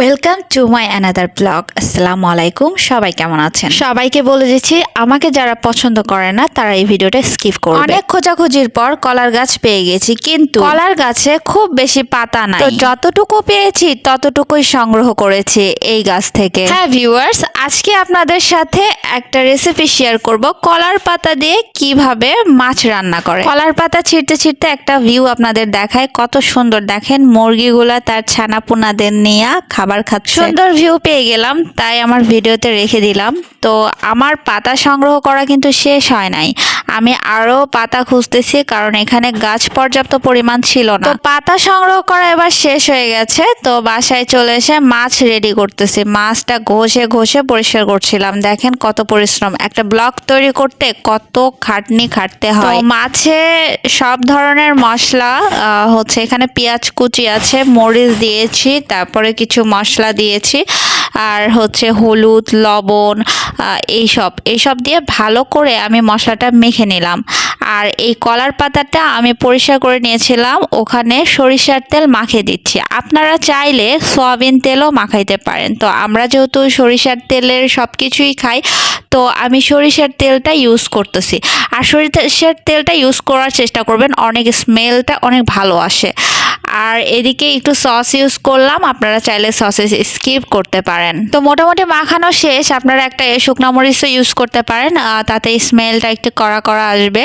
Welcome to my another blog আসসালামু আলাইকুম সবাই কেমন আছেন? সবাইকে বলে দিচ্ছি আমাকে যারা পছন্দ করে না তারা এই ভিডিওটা স্কিপ করবে। অনেক খোঁজাখুঁজির পর কলার গাছ পেয়ে গেছি কিন্তু কলার গাছে খুব বেশি পাতা নাই। তো যতটুকু পেয়েছি ততটুকুই সংগ্রহ করেছি এই গাছ থেকে। হ্যাঁ ভিউয়ার্স আজকে আপনাদের সাথে একটা রেসিপি শেয়ার করব কলার পাতা দিয়ে কীভাবে মাছ রান্না করে। কলার পাতা ছিঁড়তে ছিঁড়তে একটা ভিউ আপনাদের দেখায় কত সুন্দর। দেখেন মুরগিগুলা তার ছানা পোনাদের নিয়ে খাবার। খাচ্ছে। সুন্দর ভিউ পেয়ে গেলাম তাই আমার ভিডিওতে রেখে দিলাম। তো আমার পাতা সংগ্রহ করা কিন্তু শেষ হয় নাই। আমি আরও পাতা খুঁজতেছি কারণ এখানে গাছ পর্যাপ্ত পরিমাণ ছিল না। তো পাতা সংগ্রহ করা এবার শেষ হয়ে গেছে তো বাসায় চলে এসে মাছ রেডি করতেছি। মাছটা ঘষে ঘষে পরিষ্কার করছিলাম। দেখেন কত পরিশ্রম। একটা ব্লক তৈরি করতে কত খাটনি খাটতে হয়। মাছে সব ধরনের মশলা আহ, হচ্ছে এখানে পেঁয়াজ কুচি আছে মরিচ দিয়েছি তারপরে কিছু মশলা দিয়েছি। আর হচ্ছে হলুদ লবণ এইসব। এইসব দিয়ে ভালো করে আমি মশলাটা মেখে নিলাম। আর এই কলার পাতাটা আমি পরিষ্কার করে নিয়েছিলাম। ওখানে সরিষার তেল মাখিয়ে দিচ্ছি। আপনারা চাইলে সয়াবিন তেলও মাখাইতে পারেন। তো আমরা যেহেতু সরিষার তেলের সব কিছুই খাই, তো আমি সরিষার তেলটা ইউজ করতেছি। আর সরিষার তেলটা ইউজ করার চেষ্টা করবেন। অনেক স্মেলটা অনেক ভালো আসে। আর এদিকে একটু সস ইউজ করলাম। আপনারা চাইলে সসেস স্কিপ করতে পারেন। তো মোটামুটি মাখানো শেষ। আপনারা একটা শুকনো মরিচও ইউজ করতে পারেন তাতে স্মেলটা একটু কড়া কড়া আসবে।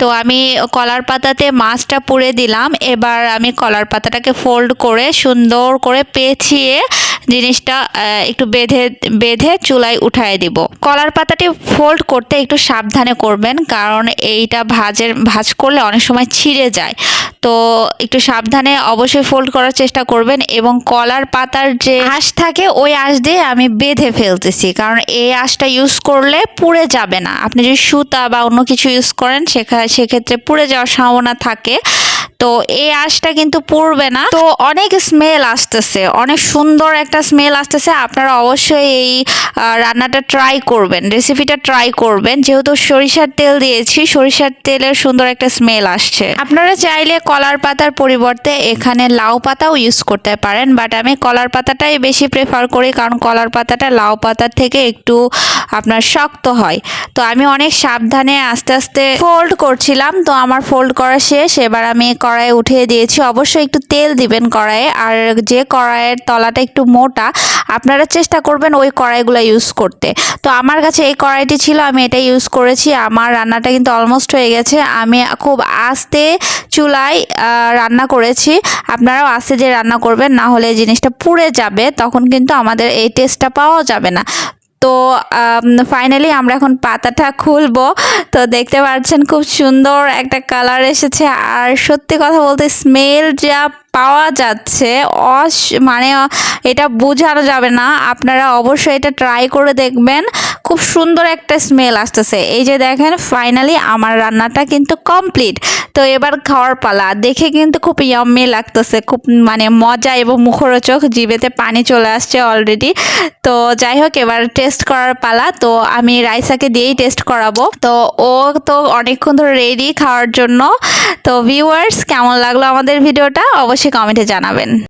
তো আমি কলার পাতাতে মাছটা পুড়ে দিলাম, এবার আমি কলার পাতাটাকে ফোল্ড করে সুন্দর করে পেঁচিয়ে জিনিসটা একটু বেঁধে বেঁধে চুলায় উঠায় দিব। কলার পাতাটি ফোল্ড করতে একটু সাবধানে করবেন, কারণ এইটা ভাজের, ভাজ করলে অনেক সময় ছিঁড়ে যায়। তো একটু সাবধানে অবশ্যই ফোল্ড করার চেষ্টা করবেন এবং কলার পাতার যে আঁশ থাকে, ওই আঁশ দিয়ে আমি বেঁধে ফেলতেছি। কারণ এই আঁশটা ইউজ করলে পুড়ে যাবে না। আপনি যদি সুতা বা অন্য কিছু ইউজ করেন সেক্ষেত্রে পুড়ে যাওয়ার সম্ভাবনা থাকে। তো এই আঁশটা কিন্তু পুড়বে না। তো অনেক স্মেল আসতেছে, অনেক সুন্দর একটা স্মেল আসতেছে। আপনারা অবশ্যই এই রান্নাটা ট্রাই করবেন রেসিপিটা ট্রাই করবেন। যেহেতু সরিষার তেল দিয়েছি, সরিষার তেলের সুন্দর একটা স্মেল আসছে। আপনারা চাইলে কলার পাতার পরিবর্তে এখানে লাউ পাতাও ইউজ করতে পারেন বাট আমি কলার পাতাটাই বেশি প্রেফার করি, কারণ কলার পাতাটা লাউ পাতার থেকে একটু, আপনার শক্ত হয়। তো আমি অনেক সাবধানে আস্তে আস্তে ফোল্ড করছিলাম, তো আমার ফোল্ড করা শেষ। এবার আমি কড়াইয়ে উঠিয়ে দিয়েছি। অবশ্যই একটু তেল দিবেন কড়াইয়ে। আর যে কড়াইয়ের তলাটা একটু মোটা, আপনারা চেষ্টা করবেন ওই কড়াইগুলো ইউজ করতে। তো আমার কাছে এই কড়াইটি ছিল, আমি এটা ইউজ করেছি। আমার রান্নাটা কিন্তু অলমোস্ট হয়ে গেছে। আমি খুব আস্তে চুলায় রান্না করেছি। আপনারাও আস্তে যে রান্না করবেন, না হলে জিনিসটা পুড়ে যাবে, তখন কিন্তু আমাদের এই টেস্টটা পাওয়া যাবে না। তো ফাইনালি আমরা এখন পাতাটা খুলবো। তো দেখতে পাচ্ছেন খুব সুন্দর একটা কালার এসেছে। আর সত্যি কথা বলতে স্মেল যা পাওয়া যাচ্ছে। অস মানে এটা বোঝানো যাবে না। আপনারা অবশ্যই এটা ট্রাই করে দেখবেন। খুব সুন্দর একটা স্মেল আসতেছে। এই যে দেখেন ফাইনালি আমার রান্নাটা কিন্তু কমপ্লিট তো এবার খাওয়ার পালা। দেখে কিন্তু খুব ইয়াম্মি লাগতেছে। খুব মানে মজা এবং মুখরোচক। জিভেতে পানি চলে আসছে অলরেডি তো যাই হোক, এবার টেস্ট করার পালা। তো আমি রাইসাকে দিয়েই টেস্ট করাবো। তো ও তো অনেকক্ষণ ধরে রেডি খাওয়ার জন্য। তো ভিউয়ার্স কেমন লাগল আমাদের ভিডিওটা অবশ্যই কমেন্টে জানাবেন